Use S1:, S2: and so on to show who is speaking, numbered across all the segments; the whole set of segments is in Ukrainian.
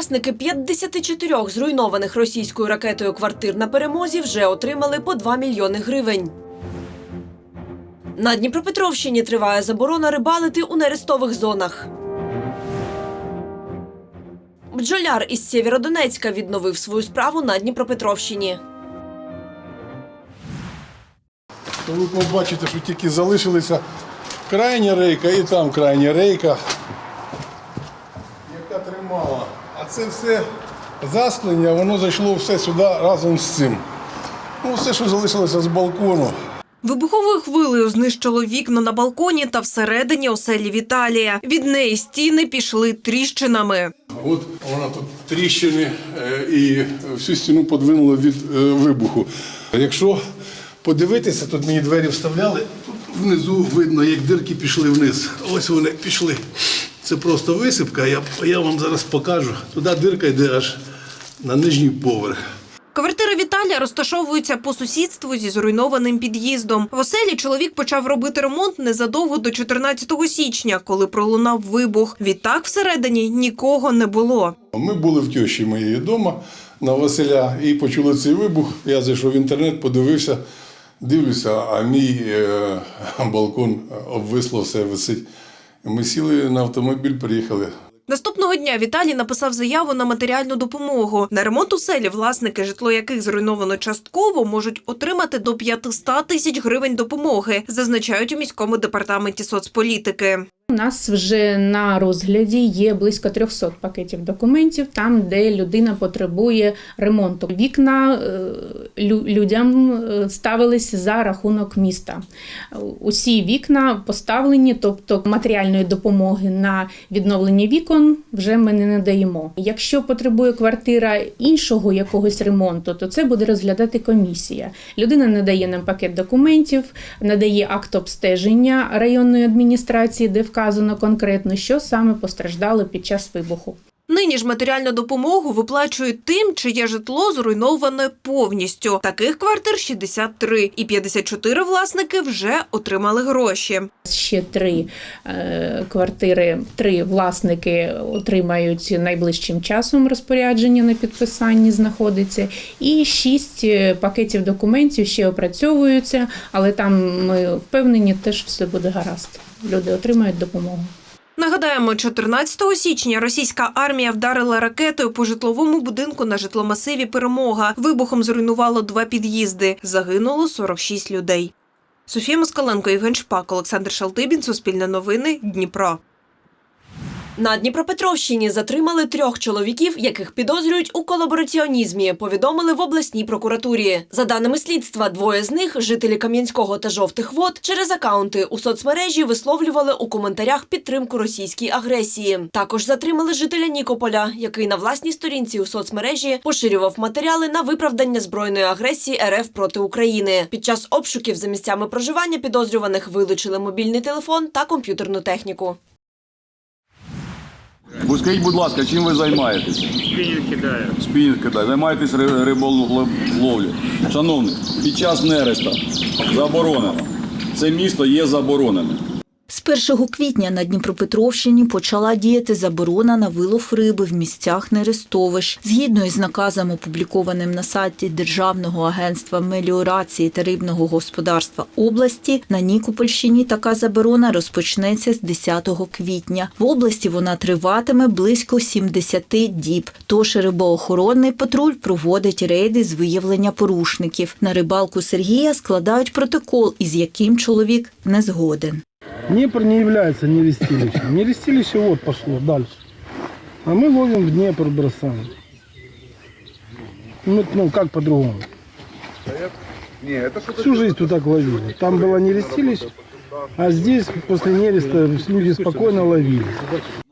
S1: Власники 54 зруйнованих російською ракетою квартир на перемозі вже отримали по 2 мільйони гривень. На Дніпропетровщині триває заборона рибалити у нерестових зонах. Бджоляр із Сєвєродонецька відновив свою справу на Дніпропетровщині.
S2: ви побачите, що тільки залишилася крайня рейка і там крайня рейка, яка тримала. А це все засклення, воно зайшло все сюди разом з цим. Ну, все, що залишилося з балкону.
S3: Вибуховою хвилею знищило вікна на балконі та всередині оселі Віталія. Від неї стіни пішли тріщинами.
S2: От вона тут тріщини е, і всю стіну подвинула від е, вибуху. Якщо подивитися, тут мені двері вставляли, тут внизу видно, як дирки пішли вниз. Ось вони пішли. Це просто висипка. Я, я вам зараз покажу. Туди дирка йде аж на нижній поверх.
S3: Квартира Віталія розташовується по сусідству зі зруйнованим під'їздом. В оселі чоловік почав робити ремонт незадовго до 14 січня, коли пролунав вибух. Відтак всередині нікого не було.
S2: Ми були в тещі моєї вдома на Василя і почули цей вибух. Я зайшов в інтернет, подивився, дивлюся, а мій е, балкон обвисло, все висить. Ми сіли на автомобіль, приїхали.
S3: Наступного дня Віталій написав заяву на матеріальну допомогу. На ремонт у селі, власники, житло яких зруйновано частково, можуть отримати до 500 тисяч гривень допомоги, зазначають у міському департаменті соцполітики.
S4: У нас вже на розгляді є близько 300 пакетів документів, там, де людина потребує ремонту. Вікна е, людям е, ставились за рахунок міста. Усі вікна поставлені, тобто матеріальної допомоги на відновлення вікон вже ми не надаємо. Якщо потребує квартира іншого якогось ремонту, то це буде розглядати комісія. Людина надає нам пакет документів, надає акт обстеження районної адміністрації, де вказано конкретно, що саме постраждало під час вибуху.
S3: Нині ж матеріальну допомогу виплачують тим, чиє житло зруйноване повністю. Таких квартир 63, і 54 власники вже отримали гроші.
S4: Ще три е, квартири, три власники отримають найближчим часом розпорядження на підписанні знаходиться, і шість е, пакетів документів ще опрацьовуються, але там ми впевнені, теж все буде гаразд. Люди отримають допомогу.
S3: Нагадаємо, 14 січня російська армія вдарила ракетою по житловому будинку на житломасиві Перемога. Вибухом зруйнувало два під'їзди. Загинуло 46 людей. Софія Москаленко, Євген Шпак, Олександр Шалтибін, Суспільне новини, Дніпро.
S1: На Дніпропетровщині затримали трьох чоловіків, яких підозрюють у колабораціонізмі. Повідомили в обласній прокуратурі. За даними слідства, двоє з них, жителі Кам'янського та жовтих вод, через акаунти у соцмережі висловлювали у коментарях підтримку російській агресії. Також затримали жителя Нікополя, який на власній сторінці у соцмережі поширював матеріали на виправдання збройної агресії РФ проти України. Під час обшуків за місцями проживання підозрюваних вилучили мобільний телефон та комп'ютерну техніку.
S5: Скажіть, будь ласка, чим ви займаєтесь?
S6: Спінінг кидаю.
S5: Спінінг кидаю. займаєтесь риболовлю. Шановний, під час нереста заборонено. Це місто є забороненим.
S7: З 1 квітня на Дніпропетровщині почала діяти заборона на вилов риби в місцях нерестовищ. Згідно із наказом, опублікованим на сайті Державного агентства меліорації та рибного господарства області, на Нікопольщині така заборона розпочнеться з 10 квітня. В області вона триватиме близько 70 діб. Тож рибоохоронний патруль проводить рейди з виявлення порушників. На рибалку Сергія складають протокол, із яким чоловік не згоден.
S8: Днепр не является нерестилищем. Нерестилище вот пошло дальше. А мы ловим в Днепр, бросаем. Ну, ну как по-другому? Всю жизнь туда так ловили. Там было нерестилище, а здесь после нереста люди спокойно ловили.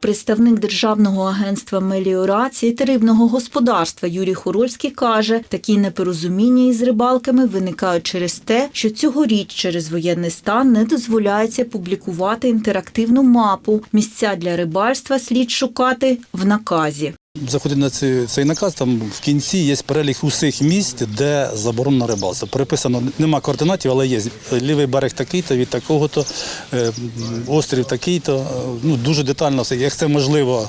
S7: Представник Державного агентства меліорації та рибного господарства Юрій Хорольський каже, такі непорозуміння із рибалками виникають через те, що цьогоріч через воєнний стан не дозволяється публікувати інтерактивну мапу. Місця для рибальства слід шукати в наказі.
S6: Заходить на цей, наказ, там в кінці є перелік усіх місць, де заборонено рибалство. Переписано, нема координатів, але є лівий берег такий-то, від такого-то, е, острів такий-то. Е, Ну, дуже детально все. Як це можливо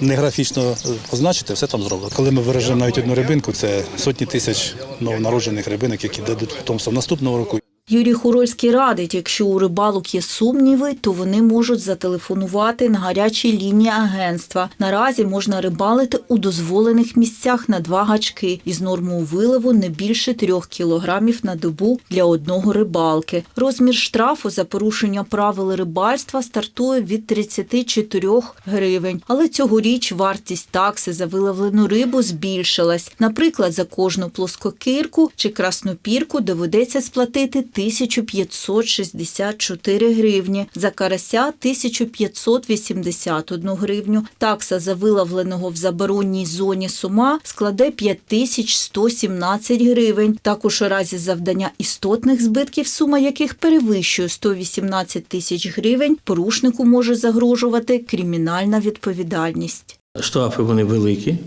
S6: не графічно е, позначити, все там зроблено. Коли ми виражаємо навіть одну рибинку, це сотні тисяч новонароджених рибинок, які дадуть потомство наступного року.
S7: Юрій Хорольський радить, якщо у рибалок є сумніви, то вони можуть зателефонувати на гарячі лінії агентства. Наразі можна рибалити у дозволених місцях на два гачки із нормою виливу не більше трьох кілограмів на добу для одного рибалки. Розмір штрафу за порушення правил рибальства стартує від 34 гривень. Але цьогоріч вартість такси за виловлену рибу збільшилась. Наприклад, за кожну плоскокирку чи краснопірку доведеться сплатити 1564 гривні, за карася 1581 гривню. Такса за виловленого в заборонній зоні сума складе 5117 гривень. Також у разі завдання істотних збитків, сума яких перевищує 118 тисяч гривень, порушнику може загрожувати кримінальна відповідальність.
S9: Штрафи вони великі.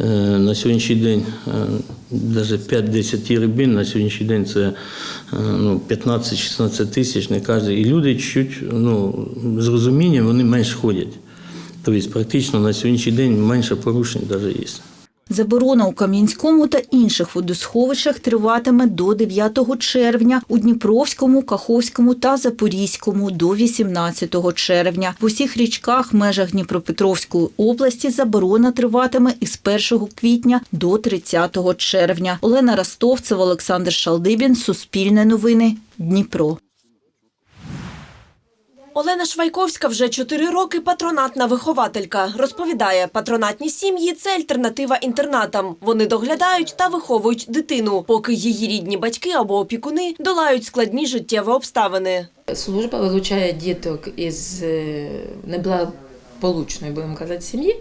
S9: Е, На сьогоднішній день навіть 5-10 рибин на сьогоднішній день це е, ну, 15-16 тисяч не каже. І люди чуть ну, з розумінням вони менш ходять. Тобто практично на сьогоднішній день менше порушень навіть є.
S7: Заборона у Кам'янському та інших водосховищах триватиме до 9 червня, у Дніпровському, Каховському та Запорізькому до 18 червня. В усіх річках в межах Дніпропетровської області заборона триватиме із 1 квітня до 30 червня. Олена Ростовцева, Олександр Шалдибін, Суспільне новини, Дніпро.
S1: Олена Швайковська вже чотири роки патронатна вихователька. Розповідає, патронатні сім'ї це альтернатива інтернатам. Вони доглядають та виховують дитину, поки її рідні батьки або опікуни долають складні життєві обставини.
S10: Служба вилучає діток із е, неблагополучної, будемо казати, сім'ї.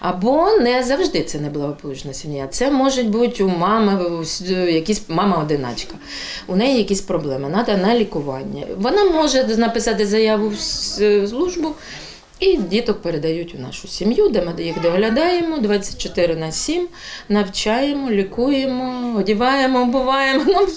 S10: Або не завжди це неблагополучна сім'я. Це може бути у мами якісь мама одиначка. У неї якісь проблеми, треба на лікування. Вона може написати заяву в службу. І діток передають у нашу сім'ю, де ми їх доглядаємо 24 на 7, навчаємо, лікуємо, одіваємо, обуваємо. Ну,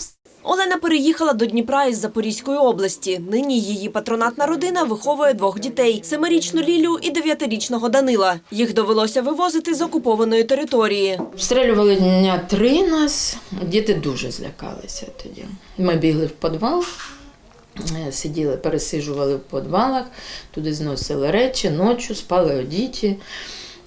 S1: Олена переїхала до Дніпра із Запорізької області. Нині її патронатна родина виховує двох дітей: семирічну Лілю і дев'ятирічного Данила. Їх довелося вивозити з окупованої території.
S10: Обстрілювали дня три нас. Діти дуже злякалися тоді. Ми бігли в підвал, е, сиділи, пересиджували в підвалах, туди зносили речі, ночі, спали одіті.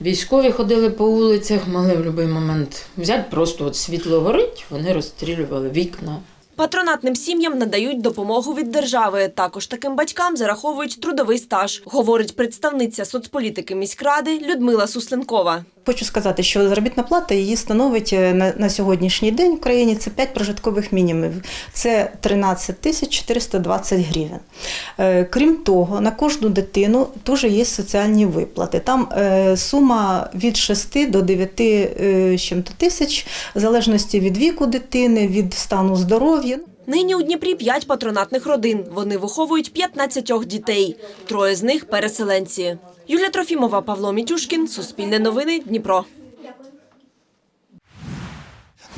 S10: Військові ходили по вулицях, могли в будь-який момент взяти, просто от світло горить, вони розстрілювали вікна.
S1: Патронатним сім'ям надають допомогу від держави. Також таким батькам зараховують трудовий стаж, говорить представниця соцполітики міськради Людмила Сусленкова.
S11: Хочу сказати, що заробітна плата її становить е, на, на сьогоднішній день в країні це 5 прожиткових мінімумів. Це 13 тисяч 420 гривень. Е, Крім того, на кожну дитину теж є соціальні виплати. Там е, сума від 6 до 9 е, тисяч, в залежності від віку дитини, від стану здоров'я.
S1: Нині у Дніпрі п'ять патронатних родин. Вони виховують 15 дітей. Троє з них переселенці. Юлія Трофімова, Павло Мітюшкін, Суспільне новини, Дніпро.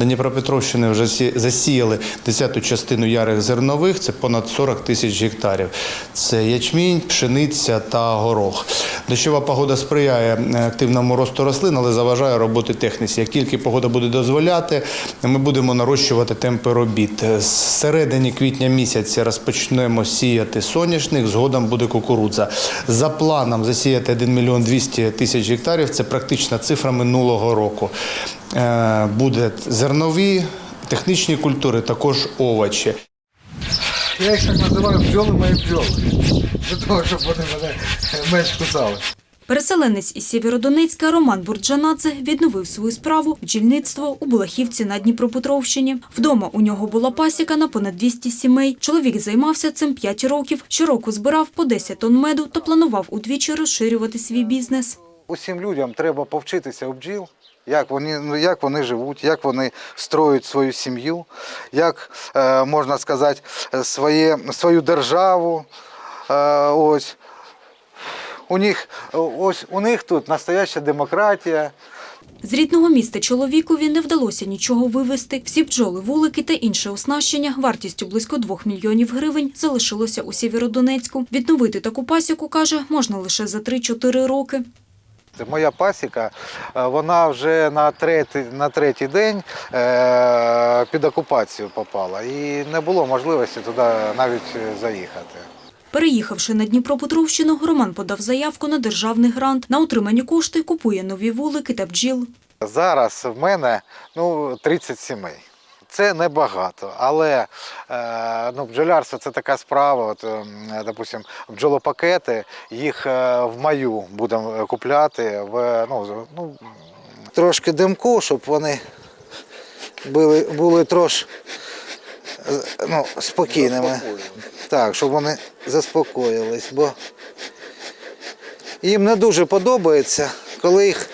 S12: На Дніпропетровщини вже сі- засіяли десяту частину ярих зернових, це понад 40 тисяч гектарів. Це ячмінь, пшениця та горох. Дощова погода сприяє е, активному росту рослин, але заважає роботи техніці. Як тільки погода буде дозволяти, ми будемо нарощувати темпи робіт. З середини квітня місяця розпочнемо сіяти соняшник, згодом буде кукурудза. За планом засіяти 1 мільйон 200 тисяч гектарів. Це практична цифра минулого року. Е, Буде зернові, технічні культури, також овочі.
S13: Я їх так називаю бджоли мої бджоли. Для того, щоб вони мене менш кусали.
S14: Переселенець із Сєвєродонецька Роман Бурджанадзе відновив свою справу бджільництво у Булахівці на Дніпропетровщині. Вдома у нього була пасіка на понад 200 сімей. Чоловік займався цим 5 років. Щороку збирав по 10 тонн меду та планував удвічі розширювати свій бізнес.
S13: Усім людям треба повчитися у бджіл, як вони, ну, як вони живуть, як вони строють свою сім'ю, як, е, можна сказати, своє, свою державу. Е, ось. У них, ось, у них тут настояща демократія,
S14: З рідного міста чоловікові не вдалося нічого вивезти. Всі бджоли, вулики та інше оснащення вартістю близько 2 мільйонів гривень залишилося у Сєвєродонецьку. Відновити таку пасіку, каже, можна лише за 3-4 роки.
S13: Моя пасіка, е, вона вже на третій, на третій день е, під окупацію попала і не було можливості туди навіть е, заїхати.
S14: Переїхавши на Дніпропетровщину, Роман подав заявку на державний грант. На отримані кошти купує нові вулики та бджіл.
S13: Зараз в мене ну, 30 сімей. Це небагато, але е, ну, бджолярство це така справа. От, е, допустим, бджолопакети, їх е, в маю будемо купляти. В, ну, ну, трошки димку, щоб вони були, були трошки ну, спокійними. Так, щоб вони заспокоїлись, бо їм не дуже подобається, коли їх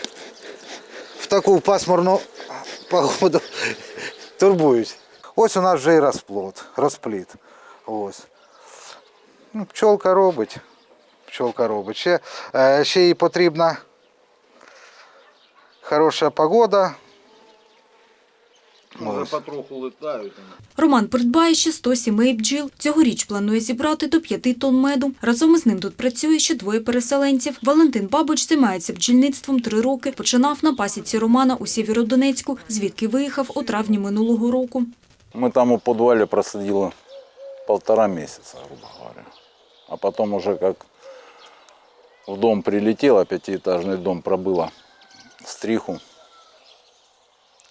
S13: в таку пасмурну погоду турбують. Ось у нас вже і розплод, розплід. Ось. Ну, пчолка робить. Пчолка робить. Ще, е, ще їй потрібна хороша погода. Ось.
S5: потроху летають.
S14: Роман придбає ще 100 сімей бджіл. Цьогоріч планує зібрати до 5 тонн меду. Разом із ним тут працює ще двоє переселенців. Валентин Бабич займається бджільництвом три роки. Починав на пасіці Романа у Сєвєродонецьку, звідки виїхав у травні минулого року.
S5: Мы там у подвале просидели полтора месяца, грубо говоря. А потом уже как в дом прилетело, пятиэтажный дом пробыло стриху.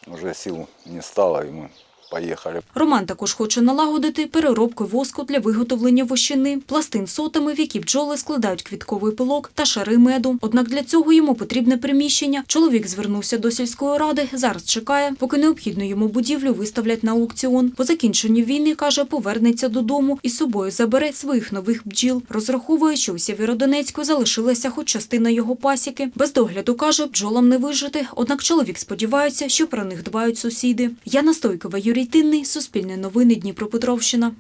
S5: Уже сил не стало, и мы поехали.
S14: Роман також хоче налагодити переробку воску для виготовлення вощини, пластин сотами, в які бджоли складають квітковий пилок та шари меду. Однак для цього йому потрібне приміщення. Чоловік звернувся до сільської ради. Зараз чекає, поки необхідну йому будівлю виставлять на аукціон. По закінченню війни каже, повернеться додому і з собою забере своїх нових бджіл. Розраховує, що у Сєвєродонецьку залишилася хоч частина його пасіки. Без догляду каже, бджолам не вижити. Однак чоловік сподівається, що про них дбають сусіди. Яна Стойкова, Юрій Тинний, Суспільне новини, Дніпропетровщина.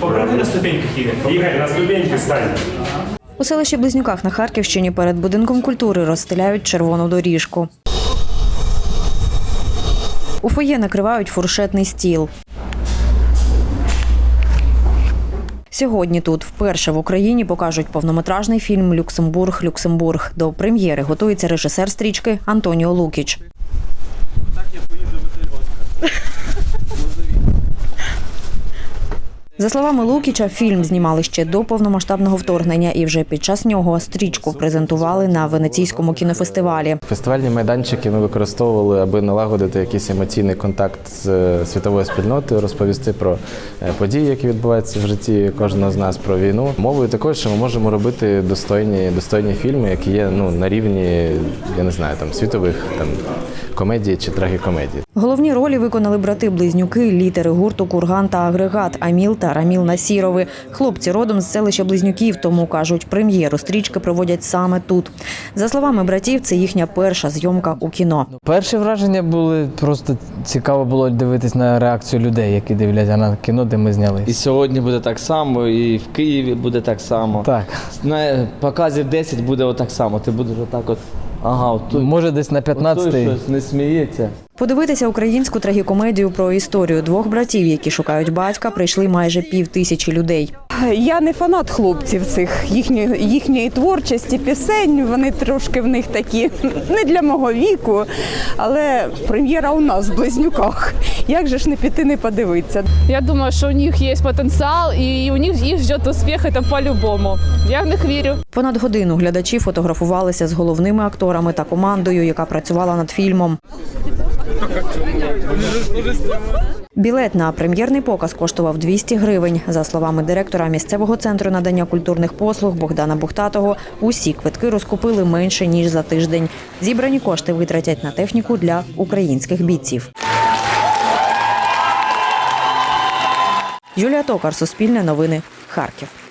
S15: Поверни на ступеньках, на ступеньки стань.
S16: У селищі Близнюках на Харківщині перед будинком культури розстеляють червону доріжку. У фоє накривають фуршетний стіл. Сьогодні тут вперше в Україні покажуть повнометражний фільм Люксембург Люксембург. До прем'єри готується режисер стрічки Антоніо Лукіч. За словами Лукіча, фільм знімали ще до повномасштабного вторгнення, і вже під час нього стрічку презентували на венеційському кінофестивалі.
S17: Фестивальні майданчики ми використовували, аби налагодити якийсь емоційний контакт з е, світовою спільнотою, розповісти про е, події, які відбуваються в житті кожного з нас, про війну. Мовою такою, що ми можемо робити достойні, достойні фільми, які є ну на рівні, я не знаю, там світових там комедій чи трагікомедій.
S16: Головні ролі виконали брати-близнюки, літери гурту Курган та агрегат Аміл та Раміл Насірови. Хлопці родом з селища Близнюків, тому кажуть, прем'єру стрічки проводять саме тут. За словами братів, це їхня перша зйомка у кіно.
S18: Перші враження були просто цікаво було дивитись на реакцію людей, які дивляться на кіно, де ми знялись.
S19: І сьогодні буде так само, і в Києві буде так само.
S18: Так.
S19: На показів 10 буде отак само. Ти будеш отак от. Ага, от той,
S18: Може, десь на
S19: от
S18: 15-й.
S19: щось не сміється.
S16: Подивитися українську трагікомедію про історію двох братів, які шукають батька, прийшли майже пів тисячі людей.
S20: Я не фанат хлопців цих їхньої, їхньої творчості, пісень. Вони трошки в них такі не для мого віку. Але прем'єра у нас в близнюках. Як же ж не піти, не подивитися?
S21: Я думаю, что у них есть потенциал, и у них их ждет успех, это по-любому. Я в них верю.
S16: Понад годину глядачі фотографувалися з головними акторами та командою, яка працювала над фільмом. Білет на прем'єрний показ коштував 200 гривень. За словами директора місцевого центру надання культурних послуг Богдана Бухтатого, усі квитки розкупили менше ніж за тиждень. Зібрані кошти витратять на техніку для українських бійців. Юлія Токар, Суспільне новини, Харків.